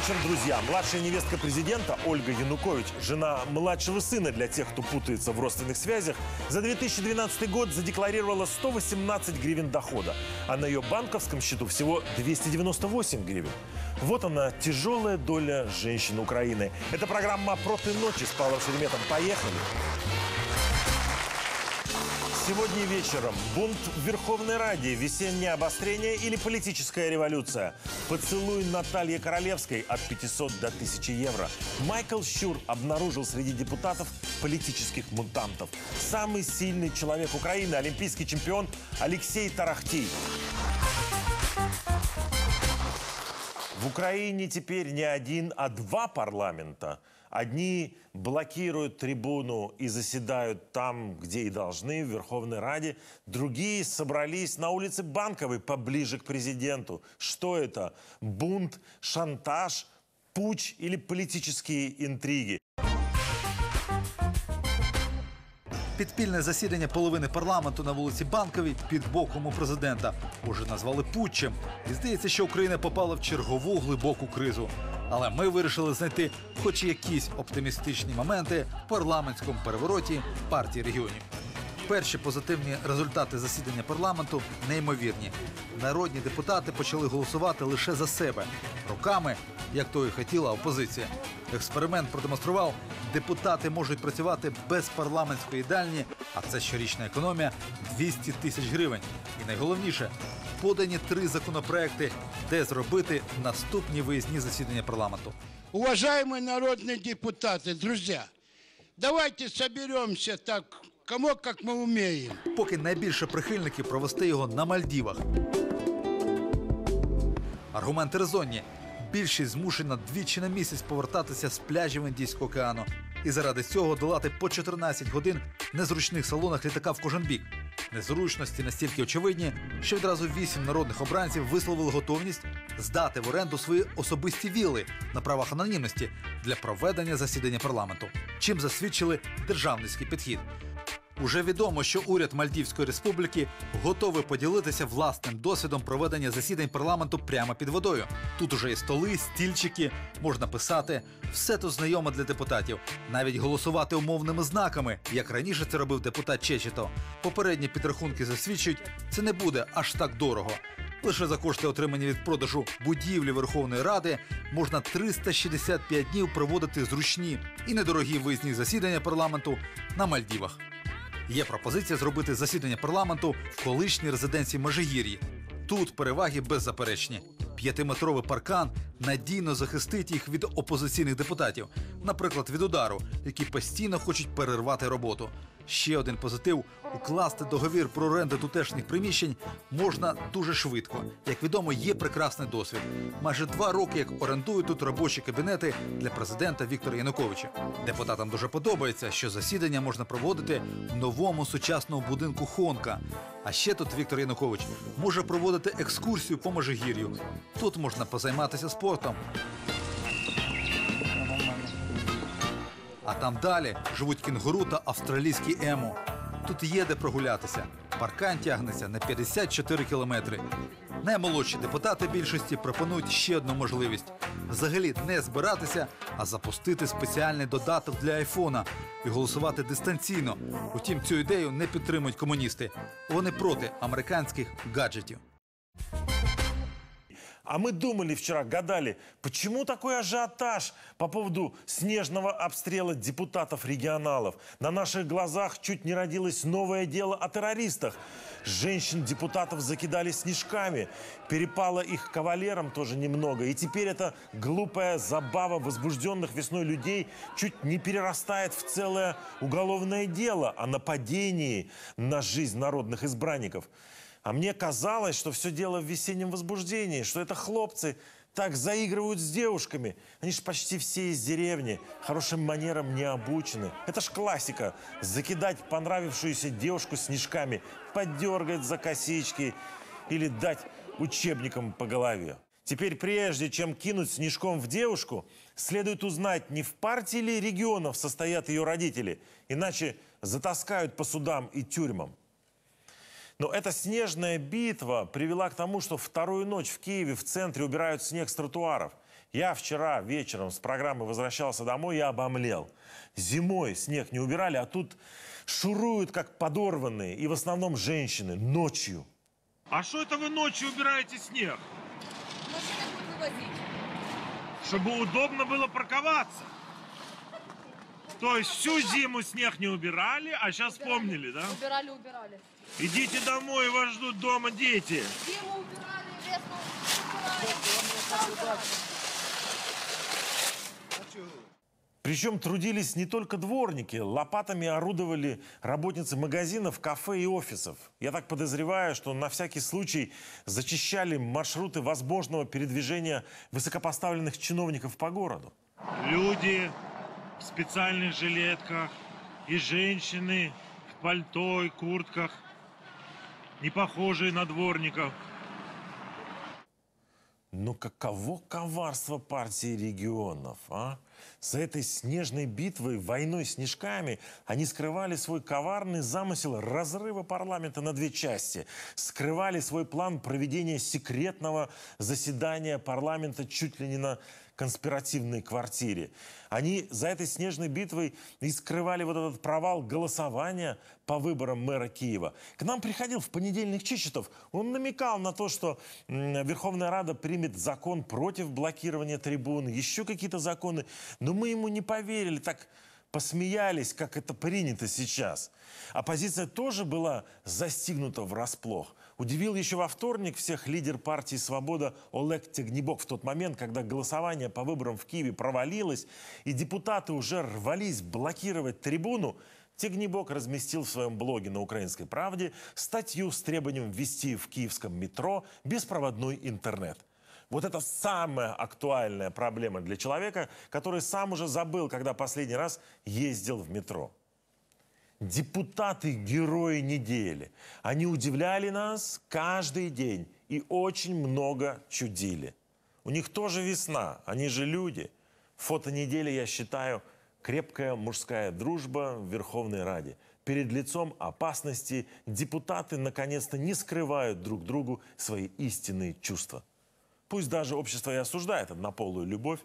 Вечер, друзья. Младшая невестка президента Ольга Янукович, жена младшего сына для тех, кто путается в родственных связях, за 2012 год задекларировала 118 гривен дохода, а на ее банковском счету всего 298 гривен. Вот она, тяжелая доля женщин Украины. Это программа «Проты ночи» с Павлом Шереметом. Поехали! Сегодня вечером бунт в Верховной Раде, весеннее обострение или политическая революция. Поцелуй Натальи Королевской от 500 до 1000 евро. Майкл Щур обнаружил среди депутатов политических мутантов. Самый сильный человек Украины, олимпийский чемпион Алексей Тарахтий. В Украине теперь не один, а два парламента. Одни блокируют трибуну и заседают там, где и должны, в Верховной Раде. Другие собрались на улице Банковой, поближе к президенту. Что это? Бунт, шантаж, путь или политические интриги? Підпільне засідання половини парламенту на вулиці Банковій під боком у президента уже назвали путчем. І здається, що Україна попала в чергову глибоку кризу. Але ми вирішили знайти хоч якісь оптимістичні моменти в парламентському перевороті партії регіонів. Перші позитивні результати засідання парламенту неймовірні. Народні депутати почали голосувати лише за себе руками, як то і хотіла опозиція. Експеримент продемонстрував, депутати можуть працювати без парламентської дальні, а це щорічна економія 200 тисяч гривень. І найголовніше подані три законопроекти, де зробити наступні виїзні засідання парламенту. Уважаемые народные депутаты, друзья, давайте соберемся так, кому как мы умеем. поки найбільше прихильників провести його на Мальдівах. Аргументи резонні. Більшість змушена двічі на місяць повертатися з пляжів Індійського океану і заради цього долати по 14 годин в незручних салонах літака в кожен бік. Незручності настільки очевидні, що відразу вісім народних обранців висловили готовність здати в оренду свої особисті віли на правах анонімності для проведення засідання парламенту, чим засвідчили державницький підхід. Уже відомо, що уряд Мальдівської республіки готовий поділитися власним досвідом проведення засідань парламенту прямо під водою. Тут уже і столи, стільчики, можна писати. Все тут знайоме для депутатів. Навіть голосувати умовними знаками, як раніше це робив депутат Чечето. Попередні підрахунки засвідчують, це не буде аж так дорого. Лише за кошти, отримані від продажу будівлі Верховної Ради, можна 365 днів проводити зручні і недорогі виїзні засідання парламенту на Мальдівах. Є пропозиція зробити засідання парламенту в колишній резиденції Межигір'ї. Тут переваги беззаперечні. П'ятиметровий паркан надійно захистить їх від опозиційних депутатів, наприклад, від удару, які постійно хочуть перервати роботу. Ще один позитив укласти договір про оренду тутешніх приміщень можна дуже швидко. Як відомо, є прекрасний досвід. Майже два роки як орендують тут робочі кабінети для президента Віктора Януковича. Депутатам дуже подобається, що засідання можна проводити в новому сучасному будинку Хонка. А ще тут Віктор Янукович може проводити екскурсію по Межигір'ю. Тут можна позайматися спортом. А там далі живуть кінгуру та австралійські ему. Тут є де прогулятися. Паркан тягнеться на 54 кілометри. Наймолодші депутати більшості пропонують ще одну можливість: взагалі не збиратися, а запустити спеціальний додаток для айфона і голосувати дистанційно. Утім, цю ідею не підтримують комуністи. Вони проти американських гаджетів. А мы думали вчера, гадали, почему такой ажиотаж по поводу снежного обстрела депутатов-регионалов? На наших глазах чуть не родилось новое дело о террористах. Женщин-депутатов закидали снежками. Перепало их кавалерам тоже немного. И теперь эта глупая забава возбужденных весной людей чуть не перерастает в целое уголовное дело о нападении на жизнь народных избранников. А мне казалось, что все дело в весеннем возбуждении, что это хлопцы так заигрывают с девушками. Они же почти все из деревни, хорошим манерам не обучены. Это ж классика. Закидать понравившуюся девушку снежками, подергать за косички или дать учебником по голове. Теперь, прежде чем кинуть снежком в девушку, следует узнать, не в партии ли регионов состоят ее родители, иначе затаскают по судам и тюрьмам. Но эта снежная битва привела к тому, что вторую ночь в Киеве в центре убирают снег с тротуаров. Я вчера вечером с программы возвращался домой и обомлел. Зимой снег не убирали, а тут шуруют, как подорванные, и в основном женщины, ночью. А что это вы ночью убираете снег? Машины будут вывозить. Чтобы удобно было парковаться. То есть всю зиму снег не убирали, а сейчас вспомнили, да? Убирали, убирали. Идите домой, вас ждут дома дети. Зиму убирали, весну убирали. Убирали. Причем трудились не только дворники, лопатами орудовали работницы магазинов, кафе и офисов. Я так подозреваю, что на всякий случай зачищали маршруты возможного передвижения высокопоставленных чиновников по городу. Люди в специальных жилетках и женщины в пальто и куртках, не похожие на дворников. Но каково коварство партии регионов, а? За этой снежной битвой, войной снежками, они скрывали свой коварный замысел разрыва парламента на две части. Скрывали свой план проведения секретного заседания парламента чуть ли не на конспиративной квартире. Они за этой снежной битвой и скрывали вот этот провал голосования по выборам мэра Киева. К нам приходил в понедельник Чичетов. Он намекал на то, что Верховная Рада примет закон против блокирования трибун, еще какие-то законы. Но мы ему не поверили, так посмеялись, как это принято сейчас. Оппозиция тоже была застигнута врасплох. Удивил еще во вторник всех лидер партии «Свобода» Олег Тягнебок в тот момент, когда голосование по выборам в Киеве провалилось, и депутаты уже рвались блокировать трибуну, Тягнебок разместил в своем блоге на «Украинской правде» статью с требованием ввести в киевском метро беспроводной интернет. Вот это самая актуальная проблема для человека, который сам уже забыл, когда последний раз ездил в метро. Депутаты – герои недели. Они удивляли нас каждый день и очень много чудили. У них тоже весна, они же люди. Фото недели, я считаю, крепкая мужская дружба в Верховной Раде. Перед лицом опасности депутаты наконец-то не скрывают друг другу свои истинные чувства. Пусть даже общество и осуждает однополую любовь,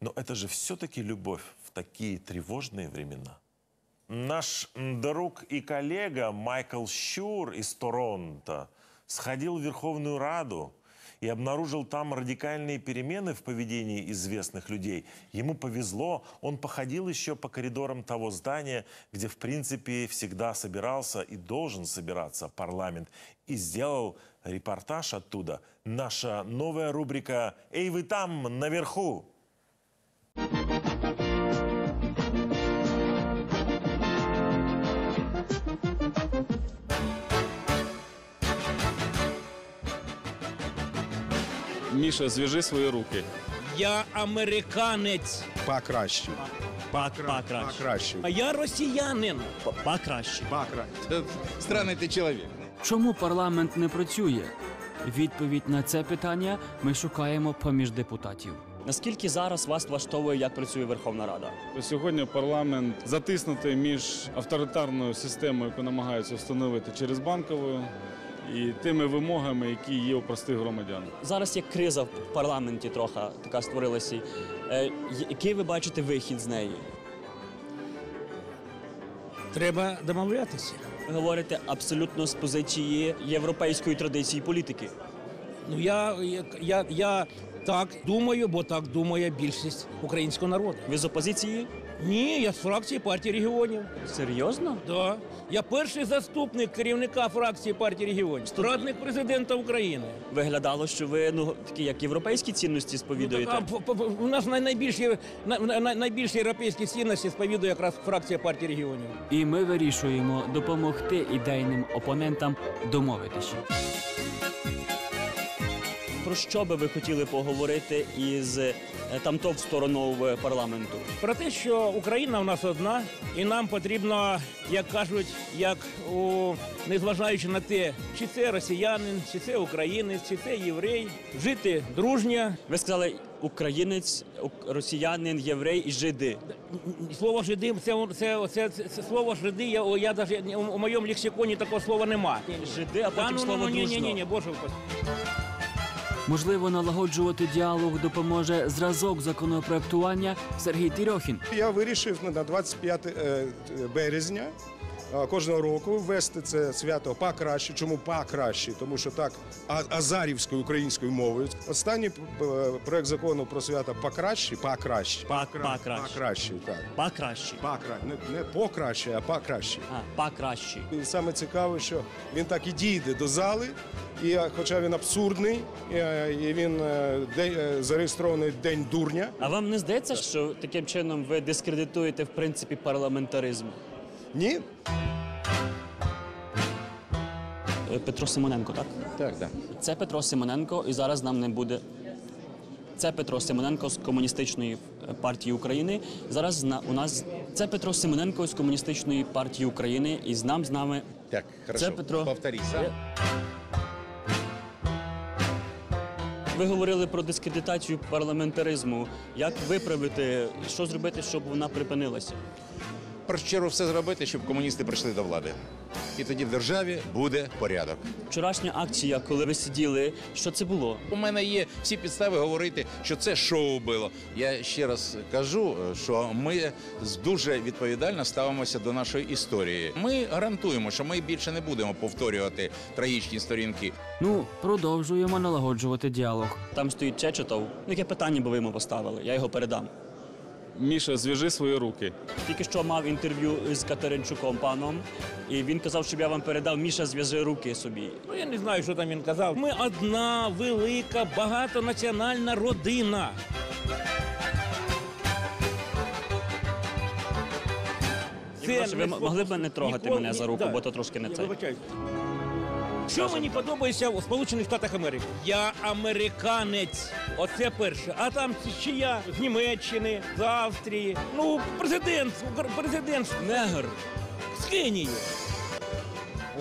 но это же все-таки любовь в такие тревожные времена. Наш друг и коллега Майкл Щур из Торонто сходил в Верховную Раду и обнаружил там радикальные перемены в поведении известных людей. Ему повезло, он походил еще по коридорам того здания, где в принципе всегда собирался и должен собираться парламент, и сделал репортаж оттуда. Наша новая рубрика «Эй, вы там, наверху!» Міша, зв'яжи свої руки. Я американець. Покраще. Покраще. Покраще. А я росіянин. Покраще. Покраще. Странний ти чоловік. Чому парламент не працює? Відповідь на це питання ми шукаємо поміж депутатів. Наскільки зараз вас влаштовує, як працює Верховна Рада? Сьогодні парламент затиснутий між авторитарною системою, яку намагаються встановити через банкову, і тими вимогами, які є у простих громадян. Зараз є криза в парламенті, трохи така створилася. Е, який ви бачите вихід з неї? Треба домовлятися. Ви говорите абсолютно з позиції європейської традиції політики. Ну я, я, я, я так думаю, бо так думає більшість українського народу. Ви з опозиції? Ні, я з фракції партії регіонів. Серйозно? Да. Я перший заступник керівника фракції партії регіонів, радник президента України. Виглядало, що ви ну такі як європейські цінності сповідуєте. Ну, так, а, п- п- у нас най- найбільші, най- най- найбільші європейські цінності сповідує якраз фракція партії регіонів. І ми вирішуємо допомогти ідейним опонентам домовитися. Про що би ви хотіли поговорити із е, тамто в сторону парламенту? Про те, що Україна в нас одна, і нам потрібно, як кажуть, як у незважаючи на те, чи це росіянин, чи це українець, чи це єврей, жити дружньо. Ви сказали українець, росіянин, єврей і жиди. Слово жиди, це, це, це, це, це слово жиди. Я, я даже у, моєму лексиконі такого слова нема. Жиди, а потім Та, ну, слово ну, ні, ні, ні, ні, боже. Можливо, налагоджувати діалог допоможе зразок законопроектування Сергій Тірьохін. Я вирішив на 25 е, березня е, Кожного року ввести це свято покраще. Чому покраще? Тому що так азарівською українською мовою. Останній е, проект закону про свято покраще, покраще. Па- Покра- покраще. Покраще, так. Покраще. Покра... Не, не покраще, а покраще. А, покраще. І саме цікаве, що він так і дійде до зали, і хоча він абсурдний, і він е, е, зареєстрований День дурня. А вам не здається, що таким чином ви дискредитуєте в принципі парламентаризм? Ні, Е, Петро Симоненко, так? Так, так. Це Петро Симоненко, і зараз нам не буде. Це Петро Симоненко з комуністичної е, партії України. Зараз у нас це Петро Симоненко з комуністичної партії України, і з нам з нами Так, хорошо. Це Петро. Повтори сам. ви говорили про дискредитацію парламентаризму. Як виправити, що зробити, щоб вона припинилася? Першу чергу все зробити, щоб комуністи прийшли до влади. І тоді в державі буде порядок. Вчорашня акція, коли ви сиділи, що це було? У мене є всі підстави говорити, що це шоу було. Я ще раз кажу, що ми дуже відповідально ставимося до нашої історії. Ми гарантуємо, що ми більше не будемо повторювати трагічні сторінки. Ну, продовжуємо налагоджувати діалог. Там стоїть Чечетов. Ну, Яке питання би ви йому поставили? Я його передам. Міша, зв'яжи свої руки. Тільки що мав інтерв'ю з Катеринчуком паном, і він казав, щоб я вам передав Міша, зв'яжи руки собі. Ну я не знаю, що там він казав. Ми одна велика багатонаціональна родина. Прошу, ви могли б не трогати ніколи- мене за руку, да. бо то трошки не Я це. вибачаюсь. Що мені подобається у Сполучених Штатах Америки? Я американець. Оце перше. А там ще я з Німеччини, з Австрії. Ну, президент, президент Негр. з Кенії.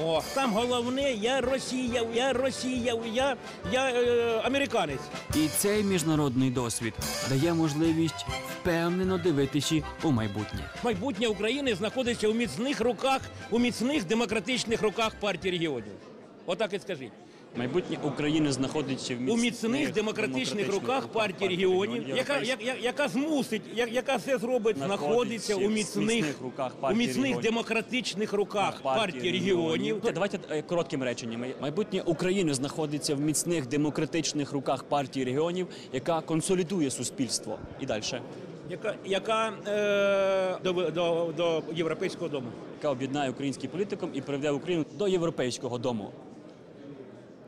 О, там головне, я Росія, я Росія, я, я е, американець. І цей міжнародний досвід дає можливість впевнено дивитися у майбутнє. Майбутнє України знаходиться у міцних руках, у міцних демократичних руках партії регіонів. Отак і скажіть. Майбутнє України знаходиться в У міцних демократичних руках партії регіонів, яка, я- я- яка змусить, я- яка все зробить, знаходиться у міцних, руках у міцних демократичних руках партії регіонів. Давайте- Давайте е, коротким реченням. Майбутнє України знаходиться в міцних демократичних руках партії регіонів, яка консолідує суспільство. І далі. яка, яка е, до, до, до європейського дому. Яка об'єднає український політикум і приведе Україну до європейського дому.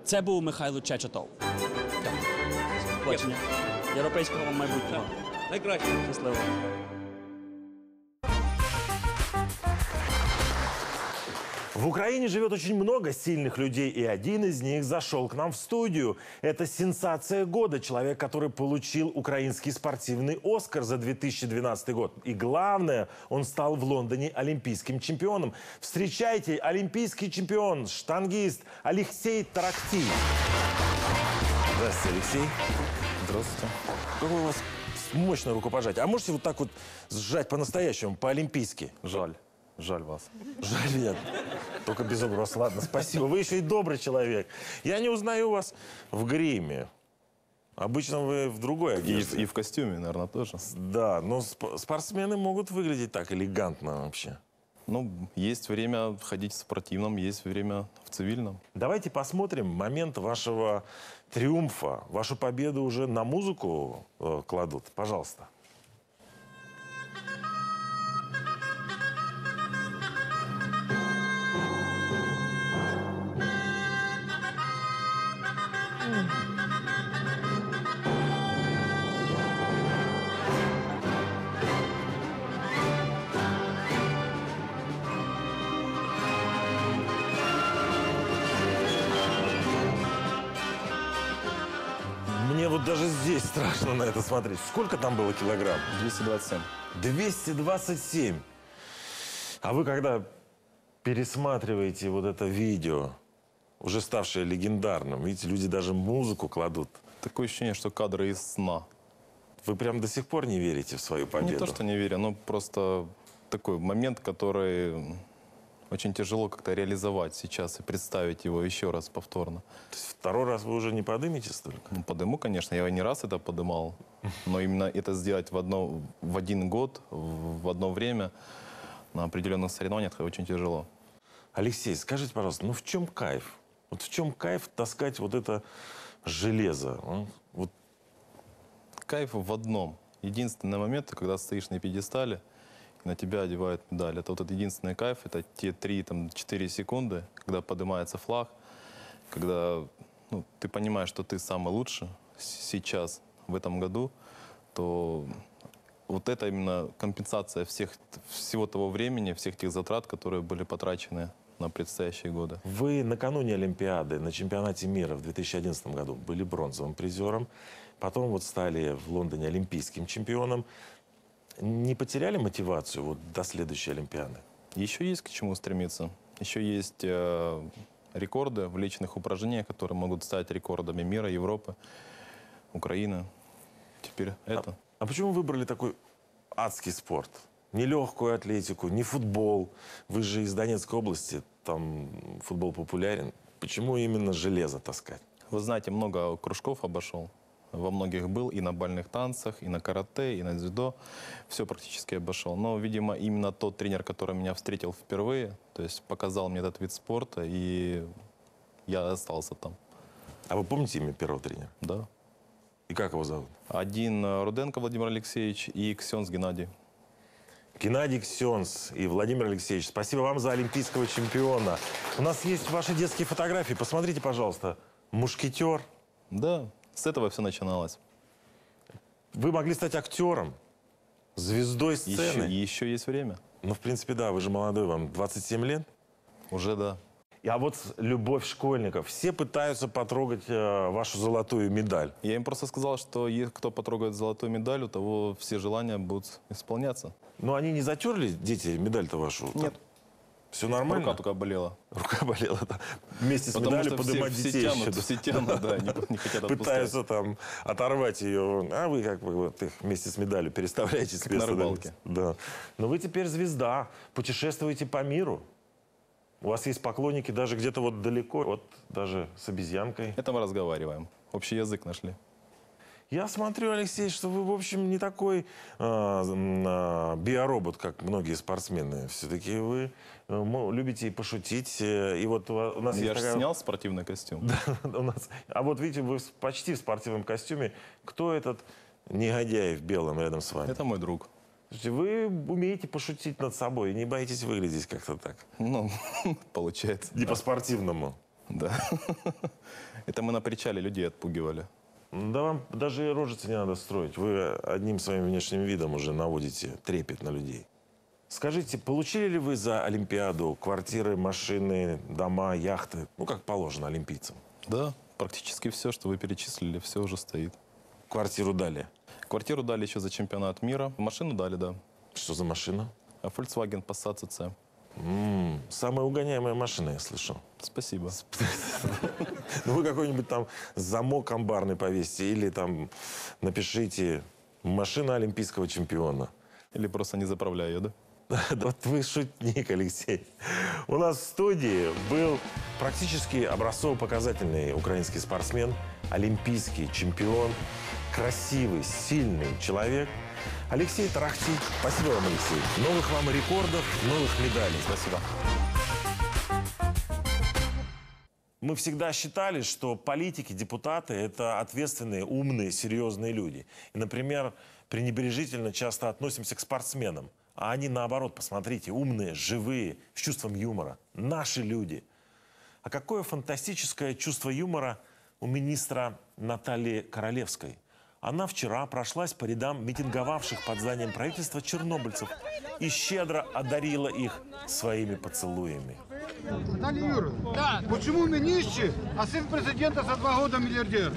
Це був Михайло Чечетов. Бачення. Європейського майбутнього. Найкраще. Щасливо. В Украине живет очень много сильных людей, и один из них зашел к нам в студию. Это сенсация года, человек, который получил украинский спортивный «Оскар» за 2012 год. И главное, он стал в Лондоне олимпийским чемпионом. Встречайте, олимпийский чемпион, штангист Алексей Таракти. Здравствуйте, Алексей. Здравствуйте. Какое у вас мощное рукопожатие. А можете вот так вот сжать по-настоящему, по-олимпийски? Жаль. Жаль вас. Жаль нет. Только без угроз. Ладно, спасибо. Вы еще и добрый человек. Я не узнаю вас в гриме. Обычно вы в другой И, одежде. и в костюме, наверное, тоже. Да, но сп- спортсмены могут выглядеть так элегантно вообще. Ну, есть время ходить в спортивном, есть время в цивильном. Давайте посмотрим момент вашего триумфа. Вашу победу уже на музыку э, кладут. Пожалуйста. Страшно на это смотреть. Сколько там было килограмм? 227. 227. А вы когда пересматриваете вот это видео, уже ставшее легендарным, видите, люди даже музыку кладут. Такое ощущение, что кадры из сна. Вы прям до сих пор не верите в свою победу? Не то, что не верю, но просто такой момент, который Очень тяжело как-то реализовать сейчас и представить его еще раз повторно. То есть второй раз вы уже не подымете столько? Ну, подыму, конечно, я не раз это подымал, но именно это сделать в, одно, в один год, в одно время, на определенных соревнованиях, очень тяжело. Алексей, скажите, пожалуйста, ну в чем кайф? Вот в чем кайф таскать вот это железо? а? Вот Кайф в одном. Единственный момент, когда стоишь на пьедестале, на тебя одевают медаль. Это вот этот единственный кайф, это те 3-4 секунды, когда поднимается флаг, когда ну, ты понимаешь, что ты самый лучший сейчас, в этом году, то вот это именно компенсация всех, всего того времени, всех тех затрат, которые были потрачены на предстоящие годы. Вы накануне Олимпиады на чемпионате мира в 2011 году были бронзовым призером, потом вот стали в Лондоне олимпийским чемпионом. Не потеряли мотивацию вот до следующей Олимпиады? Еще есть к чему стремиться. Еще есть э, рекорды в личных упражнениях, которые могут стать рекордами мира, Европы, Украины. Теперь это. А почему выбрали такой адский спорт? Не легкую атлетику, не футбол. Вы же из Донецкой области, там футбол популярен. Почему именно железо таскать? Вы знаете, много кружков обошел. Во многих был и на бальных танцах, и на карате, и на дзюдо. Все практически обошел. Но, видимо, именно тот тренер, который меня встретил впервые, то есть показал мне этот вид спорта, и я остался там. А вы помните имя первого тренера? Да. И как его зовут? Один э, Руденко Владимир Алексеевич и Ксенс Геннадий. Геннадий Ксенс и Владимир Алексеевич, спасибо вам за олимпийского чемпиона. У нас есть ваши детские фотографии. Посмотрите, пожалуйста. Мушкетер. Да, с этого все начиналось. Вы могли стать актером, звездой сцены. Еще, еще есть время. Ну, в принципе, да, вы же молодой, вам 27 лет. Уже да. А вот любовь школьников. Все пытаются потрогать э, вашу золотую медаль. Я им просто сказал, что кто потрогает золотую медаль, у того все желания будут исполняться. Но они не затерли, дети, медаль-то вашу? Нет. Все нормально? Рука только болела. Рука болела, да. Вместе с Потому медалью все- поднимать все детей тянут, еще, да. все тянут, да, не- не хотят отпускать. Пытаются там оторвать ее. А вы как бы вот их вместе с медалью переставляете с места на рыбалке. Да. Но вы теперь звезда, путешествуете по миру. У вас есть поклонники даже где-то вот далеко, вот даже с обезьянкой. Это мы разговариваем. Общий язык нашли. Я смотрю, Алексей, что вы, в общем, не такой м, а, биоробот, как многие спортсмены. Все-таки вы э, любите и пошутить. э, И вот у нас Я же такая- снял спортивный костюм. Да, у нас. А вот видите, вы почти в спортивном костюме. Кто этот негодяй в белом рядом с вами? Это мой друг. Слушайте, вы умеете пошутить над собой, не боитесь выглядеть как-то так. Ну, получается. Не по-спортивному. Да. Это мы на причале людей отпугивали. Да вам даже рожицы не надо строить. Вы одним своим внешним видом уже наводите трепет на людей. Скажите, получили ли вы за Олимпиаду квартиры, машины, дома, яхты? Ну, как положено олимпийцам. Да, практически все, что вы перечислили, все уже стоит. Квартиру дали? Квартиру дали еще за чемпионат мира. Машину дали, да. Что за машина? Volkswagen Passat CC. М, самая угоняемая машина, я слышал. Спасибо. Ну, вы какой-нибудь там замок амбарный повесьте или там напишите «Машина олимпийского чемпиона». Или просто не заправляю ее, да? Да Вот вы шутник, Алексей. У нас в студии был практически образцово-показательный украинский спортсмен, олимпийский чемпион, красивый, сильный человек. Алексей Тарахти. Спасибо вам, Алексей. Новых вам рекордов, новых медалей. Спасибо. Мы всегда считали, что политики, депутаты – это ответственные, умные, серьезные люди. И, например, пренебрежительно часто относимся к спортсменам. А они, наоборот, посмотрите, умные, живые, с чувством юмора. Наши люди. А какое фантастическое чувство юмора у министра Натальи Королевской. Она вчера прошлась по рядам митинговавших под зданием правительства чернобыльцев и щедро одарила их своими поцелуями. Наталья Юрьевна, да. почему мы нищие, а сын президента за два года миллиардер?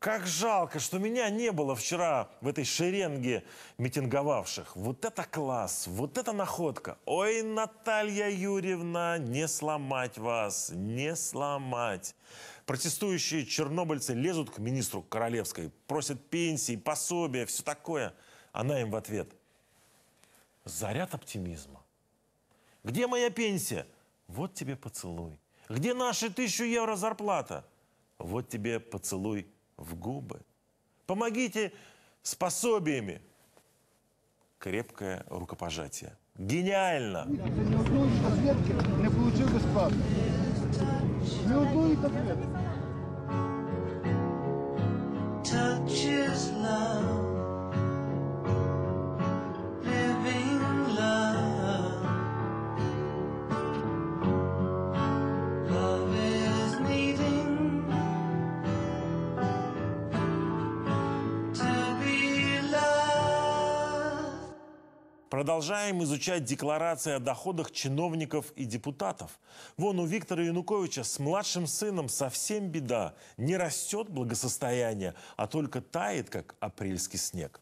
Как жалко, что меня не было вчера в этой шеренге митинговавших. Вот это класс, вот это находка. Ой, Наталья Юрьевна, не сломать вас, не сломать. Протестующие чернобыльцы лезут к министру Королевской, просят пенсии, пособия, все такое. Она им в ответ. заряд оптимизма. Где моя пенсия? Вот тебе поцелуй. Где наши тысячу евро зарплата? Вот тебе поцелуй в губы. Помогите с пособиями. Крепкое рукопожатие. Гениально! Не отримав безплатно. Touches love. Продолжаем изучать декларации о доходах чиновников и депутатов. Вон у Виктора Януковича с младшим сыном совсем беда. Не растет благосостояние, а только тает, как апрельский снег.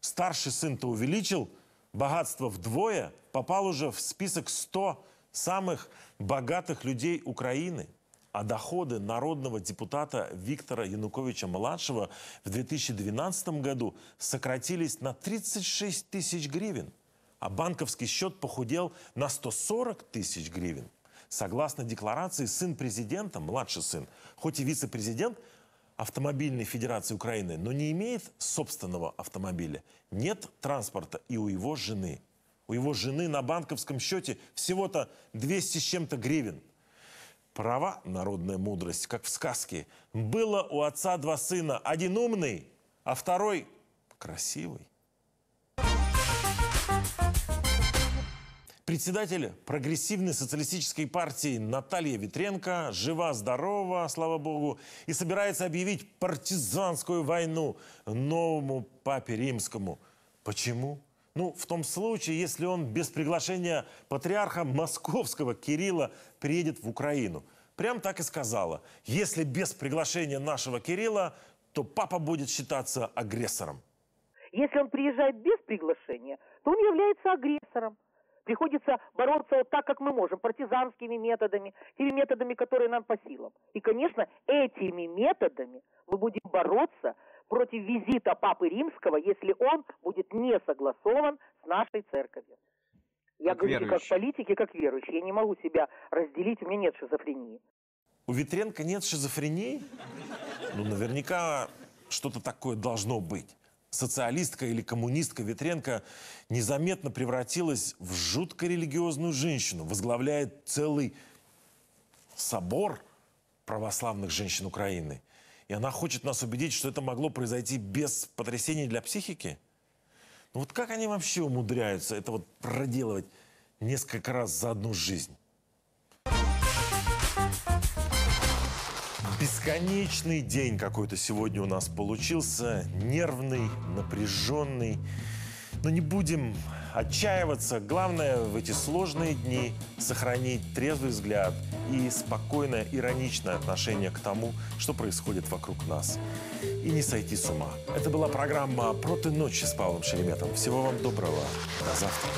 Старший сын-то увеличил богатство вдвое, попал уже в список 100 самых богатых людей Украины. А доходы народного депутата Виктора Януковича-младшего в 2012 году сократились на 36 тысяч гривен, а банковский счет похудел на 140 тысяч гривен. Согласно декларации, сын президента, младший сын, хоть и вице-президент Автомобильной Федерации Украины, но не имеет собственного автомобиля. Нет транспорта и у его жены. У его жены на банковском счете всего-то 200 с чем-то гривен. Права, народная мудрость, как в сказке. Было у отца два сына. Один умный, а второй красивый. Председатель прогрессивной социалистической партии Наталья Ветренко жива-здорова, слава богу, и собирается объявить партизанскую войну новому папе римскому. Почему? Ну, в том случае, если он без приглашения патриарха московского Кирилла приедет в Украину. Прям так и сказала. Если без приглашения нашего Кирилла, то папа будет считаться агрессором. Если он приезжает без приглашения, то он является агрессором. Приходится бороться вот так, как мы можем, партизанскими методами, теми методами, которые нам по силам. И, конечно, этими методами мы будем бороться против визита Папы Римского, если он будет не согласован с нашей церковью. Я Как говорю как верующий. политик и как верующий. Я не могу себя разделить, у меня нет шизофрении. У Ветренко нет шизофрении? Ну, наверняка что-то такое должно быть. Социалистка или коммунистка Ветренко незаметно превратилась в жутко религиозную женщину, возглавляет целый собор православных женщин Украины. И она хочет нас убедить, что это могло произойти без потрясений для психики. Ну вот как они вообще умудряются это вот проделывать несколько раз за одну жизнь? Бесконечный день какой-то сегодня у нас получился. Нервный, напряженный. Но не будем отчаиваться. Главное в эти сложные дни сохранить трезвый взгляд и спокойное, ироничное отношение к тому, что происходит вокруг нас. И не сойти с ума. Это была программа «Проти ночи» с Павлом Шереметом. Всего вам доброго. До завтра.